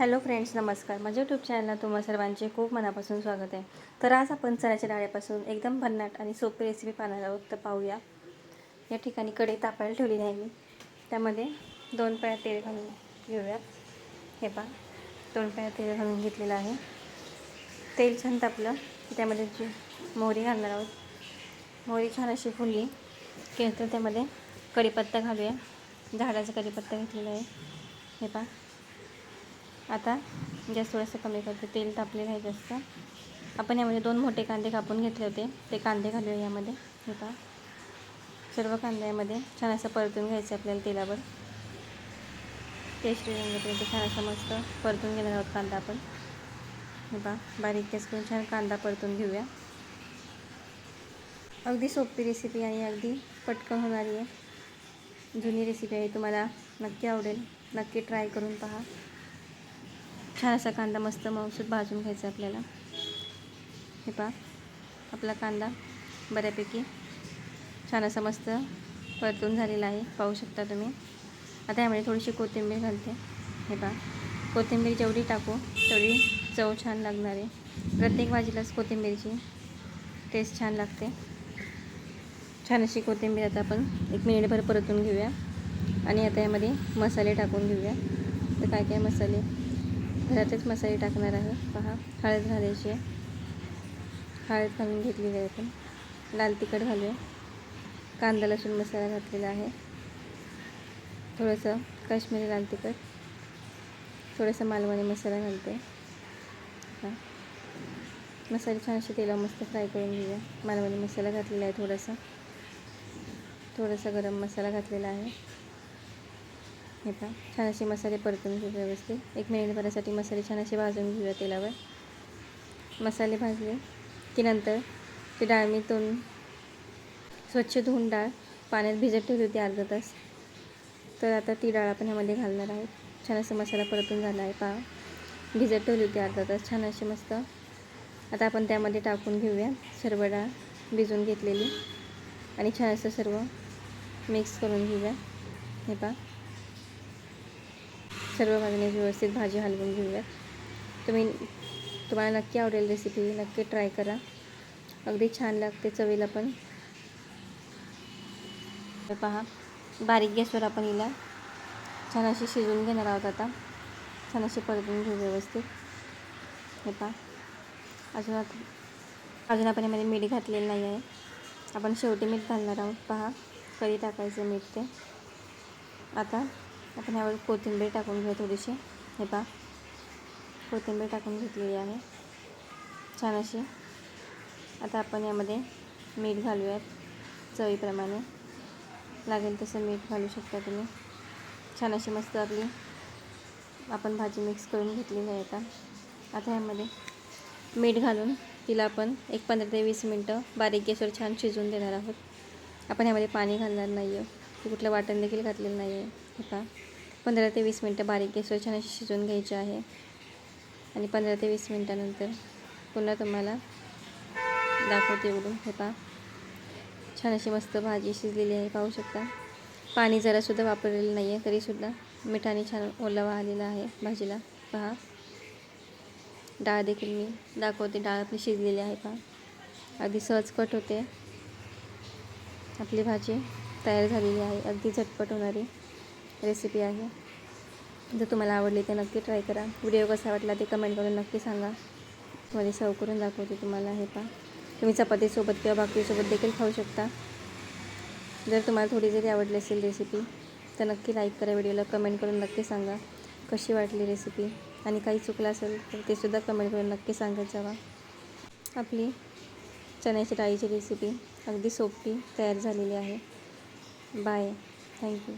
Hello friends नमस्कार. माझ्या YouTube चॅनलला तुम्हा सर्वांचे खूप मनापासून स्वागत आहे. तर आज आपण चण्याच्या डाळ्यापासून एकदम भन्नाट आणि सोपी रेसिपी पाहणार आहोत. तर पाहूया. या ठिकाणी कढई तापायला ठेवलेली आहे मी. त्यामध्ये दोन पळ्या तेल घालून घेऊयात. हे पहा. दोन पळ्या तेल घालून घेतलेलं आहे. तेल छान तापलं त्यामध्ये जी मोहरी घालणार आहोत. मोहरी छान अशी फुलली की नंतर त्यामध्ये कढीपत्ता घालूया. झाडाचा कढीपत्ता घेतलेला आहे. हे पहा. आता गॅस थोडंसं कमी करते. तेल तापलेलं आहे जास्त. आपण यामध्ये दोन मोठे कांदे कापून घेतले होते. ते कांदे घालूया यामध्ये. हे पहा. सर्व कांद्यामध्ये छान असं परतून घ्यायचं आपल्याला तेलावर. टेस्ट ते छान असं मस्त परतून घेणार आहोत कांदा आपण. हे बा बारीक गॅस करून छान कांदा परतून घेऊया. अगदी सोपी रेसिपी आहे अगदी पटकन होणारी आहे. जुनी रेसिपी आहे. तुम्हाला नक्की आवडेल. नक्की ट्राय करून पहा. छान असा कांदा मस्त मौसूद भाजून घ्यायचा आपल्याला. हे पहा आपला कांदा बऱ्यापैकी छान असा मस्त परतून झालेला आहे. पाहू शकता तुम्ही. आता यामध्ये थोडीशी कोथिंबीर घालते. हे पहा कोथिंबीर जेवढी टाकू तेवढी चव छान लागणार आहे. प्रत्येक भाजीलाच कोथिंबीरची टेस्ट छान लागते. छान अशी कोथिंबीर आता आपण एक मिनिटभर परतून घेऊया. आणि आता यामध्ये मसाले टाकून घेऊया. तर काय काय मसाले? घरातच मसाले टाकणार आहे. पहा हळद घालायची आहे. हळद घालून घेतलेली आहे आपण. लाल तिखट घालूया कांदा लसूण मसाला घातलेला आहे. थोडंसं काश्मीरी लाल तिखट. थोडंसं मालवणी मसाला घालते. हां. मसाले छानशे तेला तेलावर मस्त फ्राय करून घेऊया. मालवणी मसाला घातलेला आहे थोडासा. थोडासा गरम मसाला घातलेला आहे. हे पहा छान असे मसाले परतून घेऊ व्यवस्थित. एक मिनिटभरासाठी मसाले छान असे भाजून घेऊया तेलावर. मसाले भाजले की नंतर ती डाळ मी दोन स्वच्छ धुवून डाळ पाण्यात भिजत ठेवली होती अर्धा तास. तर आता ती डाळ आपण ह्यामध्ये घालणार आहोत. छान असं मसाला परतून झाला आहे पहा. भिजत ठेवली होती अर्धा तास. छान अशी मस्त. आता आपण त्यामध्ये टाकून घेऊया सर्व डाळ भिजून घेतलेली. आणि छान असं सर्व मिक्स करून घेऊया. हे पहा. सर्व बाजूने व्यवस्थित भाजी हलवून घेऊयात. तुम्ही तुम्हाला नक्की आवडेल रेसिपी नक्की ट्राय करा. अगदी छान लागते चवीला पण. पहा बारीक गॅसवर आपण हिला छान अशी शिजवून घेणार आहोत आता. छान अशी परतून घेऊ व्यवस्थित. हे पहा अजून आता अजून आपण यामध्ये मीठ घातलेलं नाही आहे. आपण शेवटी मीठ घालणार आहोत. पहा कधी टाकायचं मीठ ते. आता आपण यावर कोथिंबीर टाकून घेऊ थोडीशी. हे पहा. कोथिंबीर टाकून घेतलेली आहे. छान अशी. आता आपण यामध्ये मीठ घालूयात चवीप्रमाणे. लागेल तसं मीठ घालू शकता तुम्ही. छान अशी मस्त आपली आपण भाजी मिक्स करून घेतलेली आहे आता. आता यामध्ये मीठ घालून तिला आपण एक पंधरा ते वीस मिनटं बारीक गॅसवर छान शिजवून देणार आहोत. आपण ह्यामध्ये पाणी घालणार नाही आहे कुठलं वाटण देखील घातलेलं नाही आहे आता पंधरा ते वीस मिनटं बारीक गॅसवर छान अशी शिजवून घ्यायची आहे. आणि पंधरा ते वीस मिनटानंतर पुन्हा तुम्हाला दाखवते उघडून हे पहा. छान अशी मस्त भाजी शिजलेली आहे पाहू शकता. पाणी जरासुद्धा वापरलेलं नाही आहे तरीसुद्धा मिठाने छान ओलावा आलेला आहे भाजीला. पहा. डाळ देखील मी दाखवते डाळ आपली शिजलेली आहे पहा. अगदी सहज कट होते. आपली भाजी तयार झालेली आहे अगदी झटपट होणारी. रेसिपी आहे. जर तुम्हाला आवडली तर नक्की ट्राय करा. व्हिडिओ कसा वाटला ते कमेंट करून नक्की सांगा. मध्ये सर्व करून दाखवते तुम्हाला हे पा तुम्ही चपातीसोबत किंवा भाकरीसोबत देखील खाऊ शकता. जर तुम्हाला थोडी जरी आवडली असेल रेसिपी तर नक्की लाईक करा व्हिडिओला कमेंट करून नक्की सांगा. कशी वाटली रेसिपी आणि काही चुकलं असेल तर ते सुद्धा कमेंट करून नक्की सांगत जावा. आपली चण्याची डाळीची रेसिपी अगदी सोपी तयार झालेली आहे. Bye thank you